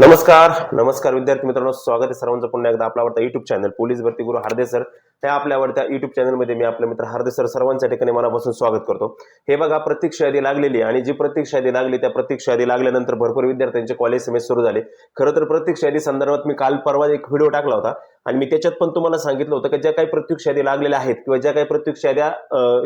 नमस्कार नमस्कार विद्यार्थी मित्रांनो स्वागत आहे सर्वांचं पुन्हा एकदा आपला आवडता युट्यूब चॅनल पोलीस भरती गुरु हार्दे सर त्या आपल्या आवडत्या युट्यूब चॅनलमध्ये मी आपले मित्र हार्दे सर सर्वांच्या ठिकाणी मनापासून स्वागत करतो. हे बघा प्रत्यक्ष यादी लागलेली आणि जी प्रत्यक्ष यादी लागली त्या प्रत्यक्ष यादी लागल्यानंतर भरपूर विद्यार्थ्यांचे कॉलेज सेमेस्टर सुरू झाले. खरं तर प्रत्यक्ष यादी संदर्भात मी काल परवा एक व्हिडिओ टाकला होता आणि मी त्याच्यात पण तुम्हाला सांगितलं होतं की ज्या काही प्रत्यक्ष यादी लागलेल्या आहेत किंवा ज्या काही प्रत्यक्ष याद्या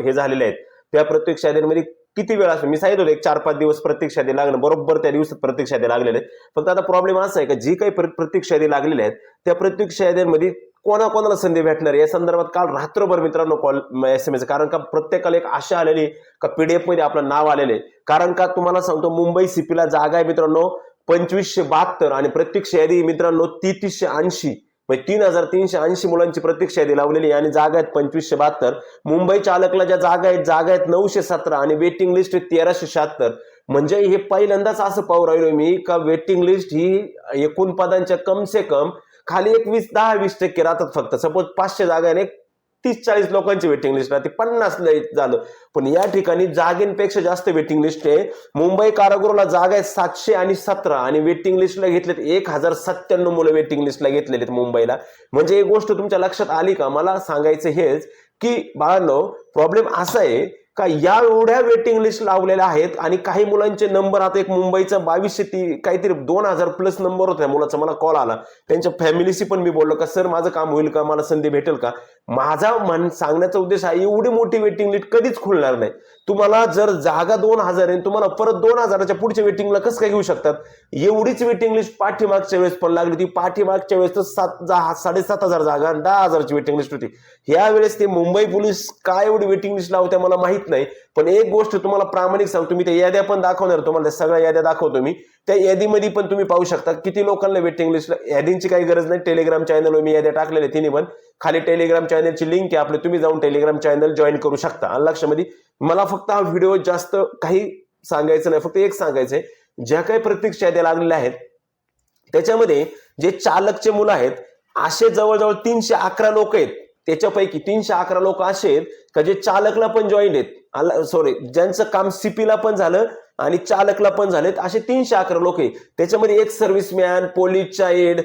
हे झालेल्या आहेत त्या प्रत्यक्ष यादीमध्ये किती वेळ असतो? मी सांगितलं होतो एक चार पाच दिवस प्रतीक्षा यादी लागणं बरोबर त्या दिवसात प्रतीक्षा यादी लागलेले आहेत. फक्त आता प्रॉब्लेम असा आहे का जी काही प्रतीक्षा यादी लागलेल्या आहेत त्या प्रतीक्षा यादीमध्ये कोणाकोणाला संधी भेटणार या संदर्भात काल रात्रभर मित्रांनो कॉल एस एम एस कारण का प्रत्येकाला एक आशा आलेली का पीडीएफमध्ये आपलं नाव आलेलं आहे. कारण का तुम्हाला सांगतो मुंबई सीपीला जागा आहे मित्रांनो पंचवीसशे बहात्तर आणि प्रत्यक्ष यादी मित्रांनो तेहतीसशे ऐंशी. म्हणजे तीन हजार तीनशे ऐंशी मुलांची प्रतीक्षा यादी लावलेली आणि जागा आहेत पंचवीसशे बहात्तर. मुंबई चालकला ज्या जागा आहेत जागा आहेत नऊशे सतरा आणि वेटिंग लिस्ट आहे तेराशे शहात्तर. म्हणजे हे पहिल्यांदाच असं पाहू राहिलो मी का वेटिंग लिस्ट ही एकूण पदांच्या कम से कम खाली एक वीस दहा वीस टक्के राहतात फक्त. सपोज पाचशे जागा आहे एक तीस चाळीस लोकांची वेटिंग लिस्ट राहते. पन्नास झालं. पण या ठिकाणी जागेंपेक्षा जास्त वेटिंग लिस्ट आहे मुंबई कारागृहाला जागा आहे सातशे आणि सतरा. आणि वेटिंग लिस्टला घेतलेत एक हजार सत्त्याण्णव मुलं वेटिंग लिस्टला घेतलेले आहेत मुंबईला. म्हणजे एक गोष्ट तुमच्या लक्षात आली का? मला सांगायचं हेच की बाळांनो प्रॉब्लेम असा आहे का या एवढ्या वेटिंग लिस्ट लावलेल्या आहेत आणि काही मुलांचे नंबर आता एक मुंबईचा बावीसशे ती काहीतरी दोन हजार प्लस नंबर होता मुलाचा मला कॉल आला. त्यांच्या फॅमिलीशी पण मी बोललो का सर माझं काम होईल का? मला संधी भेटेल का? माझा मन सांगण्याचा उद्देश आहे एवढी मोठी वेटिंग लिस्ट कधीच खुलणार नाही. तुम्हाला जर जागा दोन हजार आहे तुम्हाला परत दोन हजाराच्या पुढच्या वेटिंगला कसं काय घेऊ शकतात? एवढीच वेटिंग लिस्ट पाठीमागच्या वेळेस पण लागली होती. पाठीमागच्या वेळेस तर सात साडेसात हजार जागा आणि दहा हजारची वेटिंग लिस्ट होती. ह्या वेळेस ते मुंबई पोलीस काय एवढी वेटिंग लिस्ट लावते मला माहीत नाही. पण एक गोष्ट तुम्हाला प्रामाणिक सांगतो मी त्या याद्या पण दाखवणार तुम्हाला सगळ्या याद्या दाखवतो मी. त्या यादीमध्ये पण तुम्ही पाहू शकता किती लोकांना वेटिंग लिस्टला यादींची काही गरज नाही. टेलिग्राम चॅनलवर मी याद्या टाकलेल्या तिने पण. खाली टेलिग्राम चॅनलची लिंक आहे आपले तुम्ही जाऊन टेलिग्राम चॅनल जॉईन करू शकता. आणि लक्षामध्ये मला फक्त हा व्हिडिओ जास्त काही सांगायचं नाही फक्त एक सांगायचंय. ज्या काही प्रत्यक्ष याद्या लागलेल्या आहेत त्याच्यामध्ये जे चालकचे मुलं आहेत असे जवळजवळ तीनशे अकरा लोक आहेत. त्याच्यापैकी तीनशे अकरा लोक असे आहेत का जे चालकला पण जॉईन आहेत? सॉरी ज्यांचं काम सीपीला पण झालं आणि चालकला पण झालेत असे तीनशे अकरा लोक आहेत. त्याच्यामध्ये एक serviceman police child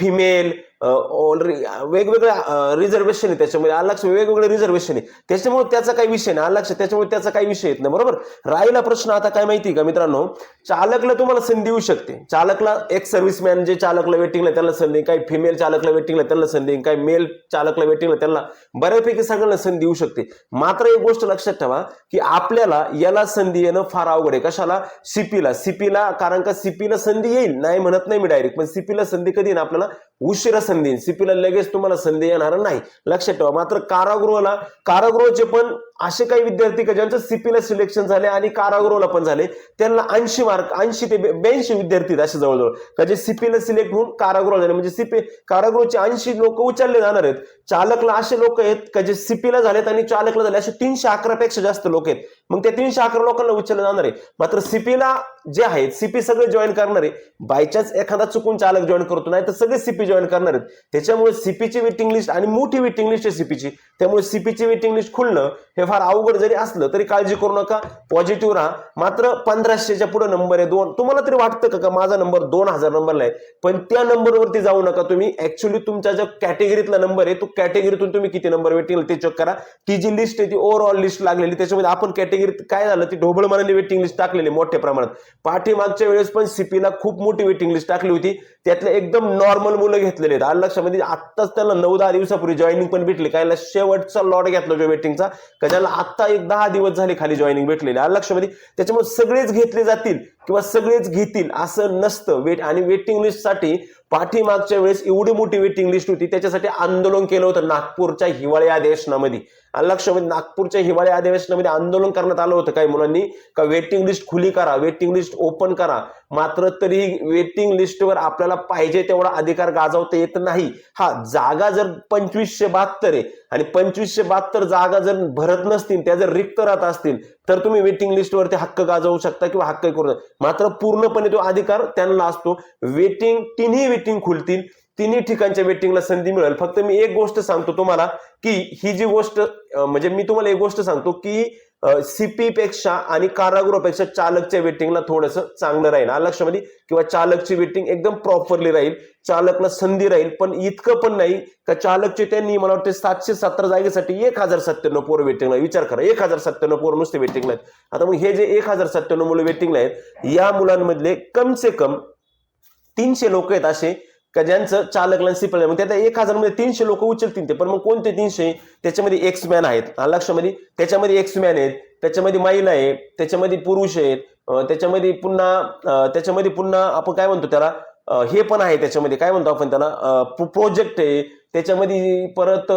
female already वेगवेगळ्या रिझर्वेशन आहे त्याच्यामध्ये अलक्ष वेगवेगळे रिझर्वेशन आहे त्याच्यामुळे त्याचा काही विषय नाही. अलक्ष त्याच्यामुळे त्याचा काही विषय येत नाही. बरोबर? राहिला प्रश्न आता काय माहिती का मित्रांनो? चालकला तुम्हाला संधी येऊ शकते. चालकला एक सर्व्हिसमॅन जे चालकला वेटिंगला त्याला संधी काही फिमेल चालकला वेटिंगला त्याला संधी काही मेल चालकला वेटिंगला त्याला बऱ्यापैकी सगळ्यांना संधी येऊ शकते. मात्र एक गोष्ट लक्षात ठेवा की आपल्याला याला संधी येणं फार अवघड आहे. कशाला? सीपीला सीपीला कारण का सीपीला संधी येईल. नाही म्हणत नाही मी डायरेक्ट पण सीपीला संधी कधी येईल आपल्याला? उशिरा संधी. सिपीला सीपीला लगेच तुम्हाला संधी येणार नाही. लक्षात ठेवा मात्र कारागृहाला कारागृहाचे पण असे काही विद्यार्थी का ज्यांचं सीपीला सिलेक्शन झाले आणि कारागृहला पण झाले त्यांना ऐंशी मार्क ऐंशी ते ब्याऐंशी विद्यार्थी असे जवळजवळ. का जे सीपीला सिलेक्ट होऊन कारागृह झाले म्हणजे सीपी कारागृहाचे ऐंशी लोक उचलले जाणार आहेत. चालकला असे लोक आहेत का जे सीपीला झालेत आणि चालकला झाले असे तीनशे अकरा पेक्षा जास्त लोक आहेत. मग त्या तीनशे अकरा लोकांना उचलले जाणार आहे. मात्र सीपीला जे आहेत सीपी सगळे जॉईन करणार आहे. बायचान्स एखादा चुकून चालक जॉईन करतो नाही तर सगळे सीपी जॉईन करणार आहेत. त्याच्यामुळे सीपीची वेटिंग लिस्ट आणि मोठी वेटिंग लिस्ट आहे सीपीची त्यामुळे सीपीची वेटिंग लिस्ट खुलणं हे फार अवघड जरी असलं तरी काळजी करू नका. पॉझिटिव्ह राहा. मात्र पंधराशेच्या पुढे नंबर आहे दोन. तुम्हाला तरी वाटतं का का माझा नंबर दोन हजार नंबरला आहे? पण त्या नंबरवरती जाऊ नका तुम्ही. ऍक्च्युली तुमच्या ज्या कॅटेगरीतला नंबर आहे तो कॅटेगरीतून तुम्ही किती नंबर वेटिंग ते चेक करा. ती जी लिस्ट आहे ती ओव्हरऑल लिस्ट लागलेली. त्याच्यामध्ये आपण कॅटेगरीत काय झालं ती ढोबळ मनाने वेटिंग लिस्ट टाकलेली मोठ्या प्रमाणात. पाठीमागच्या वेळेस पण सीपीला खूप मोठी वेटिंग लिस्ट टाकली होती. त्यातले एकदम नॉर्मल मुलं घेतलेले आहेत. आलं लक्षामध्ये म्हणजे आत्ताच त्यांना नऊ दहा दिवसापूर्वी जॉईनिंग पण भेटली. कायला शेवटचा लॉट घेतला जो वेटिंगचा का ज्याला आत्ता एक दहा दिवस झाले खाली जॉईनिंग भेटलेली. लक्षामध्ये? त्याच्यामुळे सगळेच घेतले जातील. किंवा सगळेच घेतील असं नसतं. वेट आणि वेटिंग लिस्टसाठी पाठीमागच्या वेळेस एवढी मोठी वेटिंग लिस्ट होती त्याच्यासाठी आंदोलन केलं होतं नागपूरच्या हिवाळी अधिवेशनामध्ये. लक्षामध्ये नागपूरच्या हिवाळी अधिवेशनामध्ये आंदोलन करण्यात आलं होतं काही मुलांनी. का वेटिंग लिस्ट खुली करा वेटिंग लिस्ट ओपन करा. मात्र तरी वेटिंग लिस्टवर आपल्याला पाहिजे तेवढा अधिकार गाजवता येत नाही. हा जागा जर पंचवीसशे बहात्तर आहे आणि पंचवीसशे बहात्तर जागा जर भरत नसतील त्या जर रिक्त राहत असतील तर तुम्ही वेटिंग लिस्टवरती हक्क गाजवू शकता किंवा हक्क करू शकता. मात्र पूर्णपणे तो अधिकार त्यांना असतो वेटिंग तिन्ही वेटिंग खुलतील तिन्ही ठिकाणच्या वेटिंगला संधी मिळेल. फक्त मी एक गोष्ट सांगतो तुम्हाला की ही जी गोष्ट म्हणजे मी तुम्हाला एक गोष्ट सांगतो की सीपी पेक्षा आणि कारागृहापेक्षा चालकच्या वेटिंगला थोडंसं चांगलं राहील. आलं लक्षामध्ये म्हणजे, किंवा चालकची वेटिंग एकदम प्रॉपरली राहील चालकला संधी राहील पण इतकं पण नाही का चालकचे त्यांनी मला वाटते सातशे सत्तर जागेसाठी एक हजार सत्त्याण्णव पोरं वेटिंगला विचार करा एक हजार सत्त्याण्णव पोरं नुसते वेटिंगला आहेत. आता मग हे जे एक हजार सत्त्याण्णव मुलं वेटिंगला आहेत या मुलांमधले कम से कम तीनशे लोक आहेत असे का ज्यांचं चालकला सिपल मग त्यात एक हजारमध्ये तीनशे लोक उचलतील ते. पण मग कोणते तीनशे? त्याच्यामध्ये एक्स मॅन आहेत. लक्षामध्ये? त्याच्यामध्ये एक्स मॅन आहेत. त्याच्यामध्ये महिला आहे त्याच्यामध्ये पुरुष आहेत. त्याच्यामध्ये पुन्हा त्याच्यामध्ये पुन्हा आपण काय म्हणतो त्याला? हे पण आहे त्याच्यामध्ये. काय म्हणतो आपण त्याला? प्रोजेक्ट आहे. त्याच्यामध्ये परत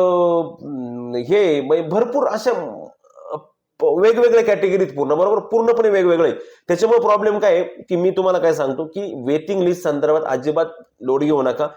हे म्हणजे भरपूर अशा वेगवेगळ्या कॅटेगरीत पूर्ण बरोबर? पूर्णपणे वेगवेगळे. त्याच्यामुळे प्रॉब्लेम काय आहे? की मी तुम्हाला काय सांगतो की वेटिंग लिस्ट संदर्भात अजिबात लोड घेऊ नका.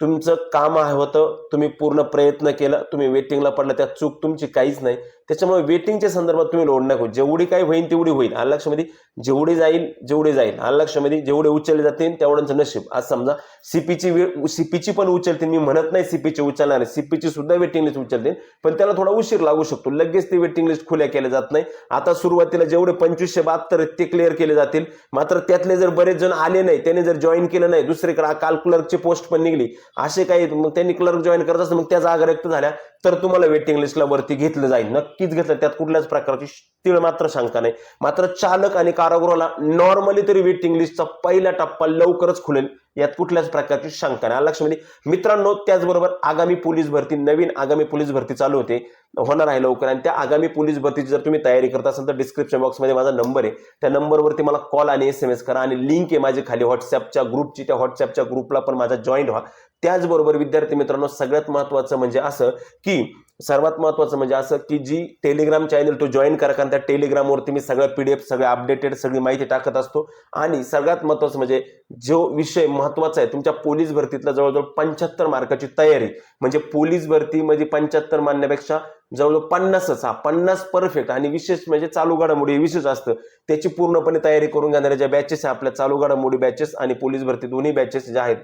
तुमचं काम आहे होतं तुम्ही पूर्ण प्रयत्न केला तुम्ही वेटिंगला पडला त्यात चूक तुमची काहीच नाही. त्याच्यामुळे वेटिंगच्या संदर्भात तुम्ही लोड नको जेवढी काही होईल तेवढी होईल आलं जेवढे जेवढी जाईल जेवढी जाईल. आलं जेवढे उचलले जातील तेवढ्यांचं नशीब. आज समजा सीपीची सीपीची पण उचलतील. मी म्हणत नाही सीपीची उचलणार सीपीची सुद्धा वेटिंग लिस्ट उचलतील. पण त्याला थोडा उशीर लागू शकतो. लगेच ती वेटिंग लिस्ट खुल्या केल्या जात नाही. आता सुरुवातीला जेवढे पंचवीसशे बहात्तर ते क्लिअर केले जातील. मात्र त्यातले जर बरेच जण आले नाही त्याने जर जॉईन केलं नाही दुसरीकडे काल क्लर्कची पोस्ट पण निघली. असे काही मग त्यांनी क्लर्क जॉईन करत असतं मग त्या जागा रिक्त झाल्या तर तुम्हाला वेटिंग लिस्टला वरती घेतलं जाईल. नक्कीच घेतलं. त्यात कुठल्याच प्रकारची तीळ मात्र शंका नाही. मात्र चालक आणि कारागृहाला नॉर्मली तरी वेटिंग लिस्टचा पहिला टप्पा लवकरच खुलेल. यात कुठल्याच प्रकारची शंका नाही. लक्षामध्ये मित्रांनो त्याचबरोबर आगामी पोलीस भरती नवीन आगामी पोलीस भरती चालू होते. होणार आहे लवकर. आणि त्या आगामी पोलीस भरतीची जर तुम्ही तयारी करत असाल तर डिस्क्रिप्शन बॉक्समध्ये माझा नंबर आहे. त्या नंबरवरती मला कॉल आणि एस एम एस करा. आणि लिंक आहे माझी खाली व्हॉट्सअपच्या ग्रुपची त्या व्हॉट्सअपच्या ग्रुपला पण माझा जॉईन व्हा. त्याचबरोबर विद्यार्थी मित्रांनो सगळ्यात महत्त्वाचं म्हणजे असं की सर्वात महत्त्वाचं म्हणजे असं की जी टेलिग्राम चॅनल तो जॉईन करा कारण त्या टेलिग्रामवरती मी सगळं पी डी एफ सगळं अपडेटेड सगळी माहिती टाकत असतो. आणि सगळ्यात महत्त्वाचं म्हणजे जो विषय महत्त्वाचा आहे तुमच्या पोलीस भरतीतला जवळजवळ पंच्याहत्तर मार्काची तयारी. म्हणजे पोलीस भरती म्हणजे पंच्याहत्तर मानण्यापेक्षा जवळजवळ पन्नासच हा पन्नास परफेक्ट आणि विशेष म्हणजे चालू घडामोडी विशेष असतं. त्याची पूर्णपणे तयारी करून घेणाऱ्या ज्या बॅचेस आहे आपल्या चालू घडामोडी बॅचेस आणि पोलीस भरती दोन्ही बॅचेस ज्या आहेत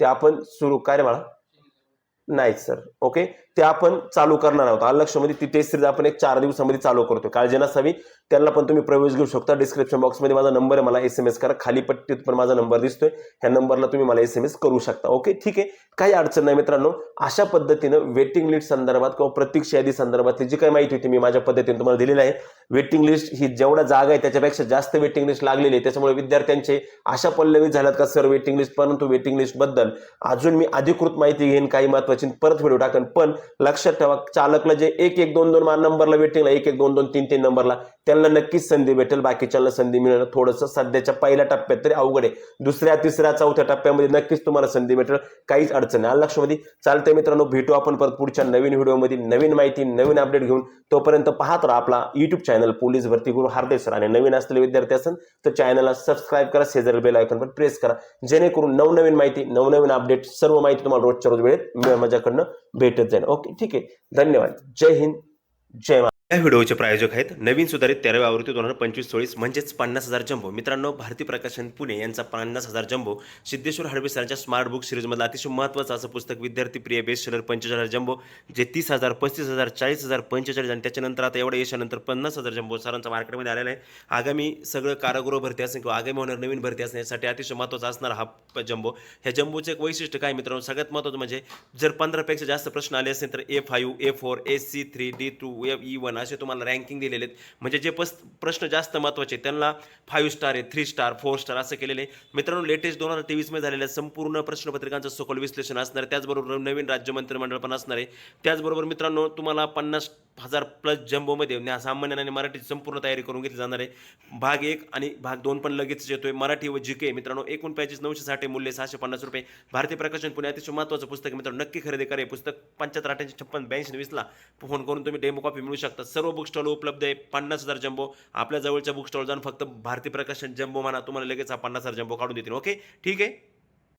ते आपण सुरू काय रे बाळा? नाही सर. ओके? ते आपण चालू करणार आहोत. आलं ती टेस्ट सिरीज आपण एक चार दिवसामध्ये चालू करतो काळजी नसावी. त्यांना पण तुम्ही प्रवेश घेऊ शकता. डिस्क्रिप्शन बॉक्समध्ये माझा नंबर आहे. मला एस एम एस करा. खाली पट्टीत पण माझा नंबर दिसतोय. ह्या नंबरला तुम्ही मला एस एम एस करू शकता. ओके ठीक आहे? काही अडचण नाही मित्रांनो. अशा पद्धतीनं वेटिंग लिस्ट संदर्भात किंवा प्रतीक्षा यादी संदर्भातली जी काही माहिती होती मी माझ्या पद्धतीने तुम्हाला दिलेली आहे. वेटिंग लिस्ट ही जेवढा जागा आहे त्याच्यापेक्षा जास्त वेटिंग लिस्ट लागलेली आहे. त्याच्यामुळे विद्यार्थ्यांचे अशा पल्लवी झाल्यात का सर वेटिंग लिस्ट परंतु वेटिंग लिस्टबद्दल अजून मी अधिकृत माहिती घेईन. काही महत्वाची परत व्हिडिओ टाकेन. पण लक्षात ठेवा चालकला जे एक एक दोन दोन नंबरला वेटिंगला एक एक दोन दोन तीन तीन नंबरला त्यांना नक्कीच संधी भेटेल बाकीच्यांना संधी मिळणं थोडंसं सध्याच्या पहिल्या टप्प्यात तरी अवघड आहे. दुसऱ्या तिसऱ्या चौथ्या टप्प्यामध्ये नक्कीच तुम्हाला संधी भेटेल. काहीच अडचण नाही. आलं लक्षामध्ये चालतंय मित्रांनो भेटू आपण परत पुढच्या नवीन व्हिडिओमध्ये. नवीन माहिती नवीन अपडेट घेऊन तोपर्यंत पाहत राहा आपला युट्यूब चॅनल पोलीस भरती गुरु हार्दे सर. आणि नवीन असलेले विद्यार्थी असेल तर चॅनलला सबस्क्राईब करा शेजारी बेल आयकॉन पण प्रेस करा. जेणेकरून नवनवीन माहिती नवनवीन अपडेट सर्व माहिती तुम्हाला रोजच्या रोज वेळेत माझ्याकडनं भेटत जाईल. ओके ठीक आहे. धन्यवाद. जय हिंद. जय या व्हिडिओचे प्रायोजक आहेत नवीन सुधारित तेराव्या आवृत्ती दोन हजार पंचवीस चोवीस म्हणजेच पन्नास हजार जम्बो. मित्रांनो भारती प्रकाशन पुणे यांचा पन्नास हजार जम्बो. सिद्धेश्वर हडवे सरांच्या स्मार्ट बुक सिरीजमधलं अतिशय महत्त्वाचं असं पुस्तक विद्यार्थी प्रिय बेस्ट सेलर पंचवीस हजार जंबो जे तीस हजार पस्तीस हजार चाळीस हजार पंचेचाळीस आणि त्याच्यानंतर आता एवढ्या यशानंतर पन्नास हजार जंबो सरांचा मार्केटमध्ये आलेला आहे. आगामी सगळं कारागृह भरती असेल किंवा आगामी होणार नवीन भरती असणे यासाठी अतिशय महत्त्वाचा असणार हा प- जंबो ह्या जम्बोचं एक वैशिष्ट्य काय मित्रांनो? सगळ्यात महत्त्वाचं म्हणजे जर पंधरापेक्षा जास्त प्रश्न आले असेल तर A five A four A C three D two F E one असे तुम्हाला रँकिंग दिलेले आहेत. म्हणजे जे पस प्रश्न जास्त महत्त्वाचे आहेत, त्यांना फाईव्ह स्टार आहे थ्री स्टार फोर स्टार असं केलेले आहे. मित्रांनो लेटेस्ट दोन हजार तेवीसमध्ये झालेल्या संपूर्ण प्रश्नपत्रिकांचं सखोल विश्लेषण असणार आहे. त्याचबरोबर नवीन राज्य मंत्रिमंडळ पण असणार आहे. त्याचबरोबर मित्रांनो तुम्हाला पन्नास हजार प्लस जम्बोमध्ये सामान्याने मराठीची संपूर्ण तयारी करून घेतली जाणार आहे. भाग एक आणि भाग दोन पण लगेच येतोय. मराठी व जी के मित्रांनो एकूण पॅचेस नऊशे साठ मूल्य सहाशे पन्नास रुपये. भारतीय प्रकाशन पुणे अतिशय महत्त्वाचं पुस्तक मित्रांनो नक्की खरेदी करा. पुस्तक पंच्याहत्तर अठ्ठ्याऐंशी छप्पन ब्याऐंशी वीसला फोन करून तुम्ही डेमो कॉपी मिळू शकता. सर्व बुक स्टॉल उपलब्ध आहे. पन्नास हजार जम्बो आपल्या जवळच्या बुक स्टॉल जाऊन फक्त भारतीय प्रकाशन जम्बो म्हणा. तुम्हाला लगेच हा पन्नास हजार जम्बो काढून देतील. ओके ठीक आहे?